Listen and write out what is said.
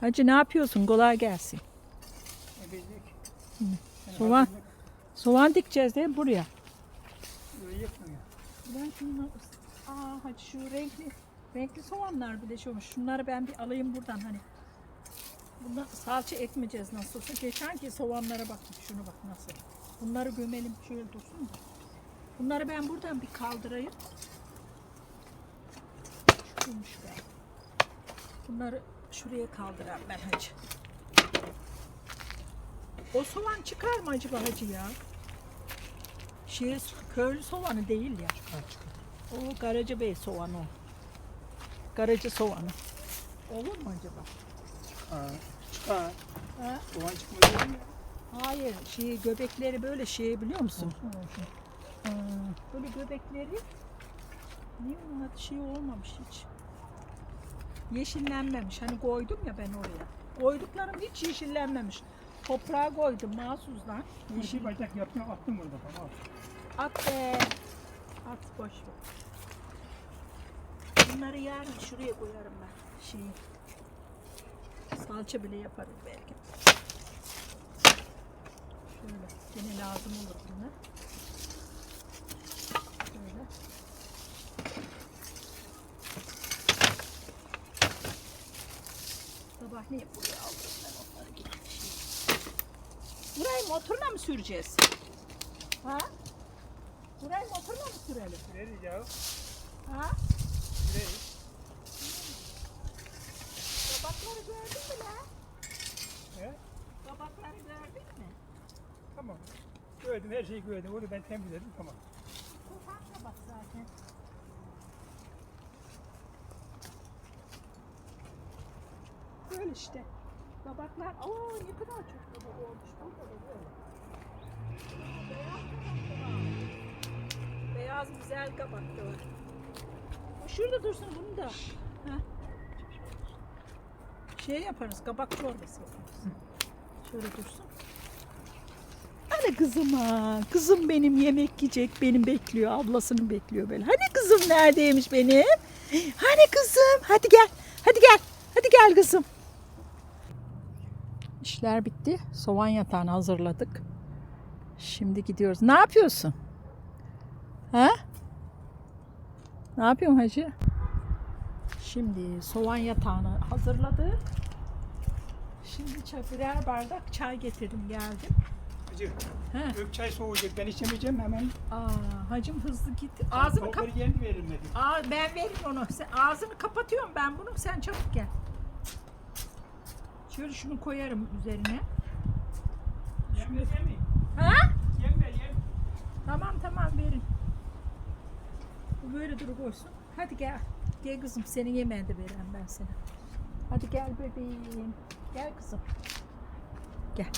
Hacı ne yapıyorsun? Kolay gelsin. Soğan. Soğan dikeceğiz değil mi buraya? Öyle yapmıyor. Ben şunu Aa hacı şu renkli renkli soğanlar bir de şu şunları ben bir alayım buradan hani. Bundan salça ekmeyeceğiz nasıl olsa. Geçenki soğanlara bak şunu bak nasıl. Bunları gömelim şöyle dursun da. Bunları ben buradan bir kaldırayım. Şuymuş be. Bunları şuraya kaldırayım ben hacı. O soğan çıkar mı acaba hacı ya? Şey, köylü soğanı değil ya. Çıkar çıkar. O Karaca Bey soğanı o. Karaca soğanı. Olur mu acaba? Çıkar. Çıkar. Ha? Soğan çıkmıyor mi? Hayır, şey göbekleri böyle şey biliyor musun? Olsun olsun. Ha, böyle göbekleri niye onun adı şey olmamış hiç. Yeşillenmemiş. Hani koydum ya ben oraya. Koyduklarım hiç yeşillenmemiş. Toprağa koydum mahsusdan. Yeşil Yeşil bacak yaptın attın burada tamam. At be. At boş ver. Bunları yarın şuraya koyarım ben. Şeyi. Salça bile yaparım belki. Şöyle. Gene lazım olur bunlar. Şöyle. Sabah niye buraya aldım ben onları gitmiş. Burayı motorla mı süreceğiz? Ha? Burayı motorla mı sürelim? Süreriz ya. Ha? Süreriz. Kabakları gördün mü lan? He? Kabakları gördün mü? Tamam. Gördüm her şeyi gördüm. Onu ben temizledim tamam. Böyle işte. Kabaklar, aa ne kadar çok kabak olmuş. Burada da böyle. Beyaz kabak da. Beyaz güzel kabak da var. Şurada dursun bunu da. Şey yaparız, kabak çorbası yaparız. Şöyle dursun. Hani kızım ha, kızım benim yemek yiyecek, benim bekliyor, ablasını bekliyor böyle. Hani kızım neredeymiş benim? Hani kızım? Hadi gel, hadi gel, hadi gel kızım. İşler bitti. Soğan yatağını hazırladık. Şimdi gidiyoruz. Ne yapıyorsun? Ha? Ne yapıyorsun hacı? Şimdi soğan yatağını hazırladık. Şimdi çay, birer bardak çay getirdim geldim. Hacı. He. Ök çay soğuyacak. Ben içemeyeceğim hemen. Aa, hacım hızlı git. Ağzını kap. Tavukları yerini verilmedi. Aa, ben veririm onu. Sen, ağzını kapatıyorum ben bunu. Sen çabuk gel. Şöyle şunu koyarım üzerine. Mi? Ha? Yem ver yem. Tamam tamam verin. Bu böyle dur koysun. Hadi gel. Gel kızım senin yemeğini de vereyim ben sana. Hadi gel bebeğim. Gel kızım. Gel.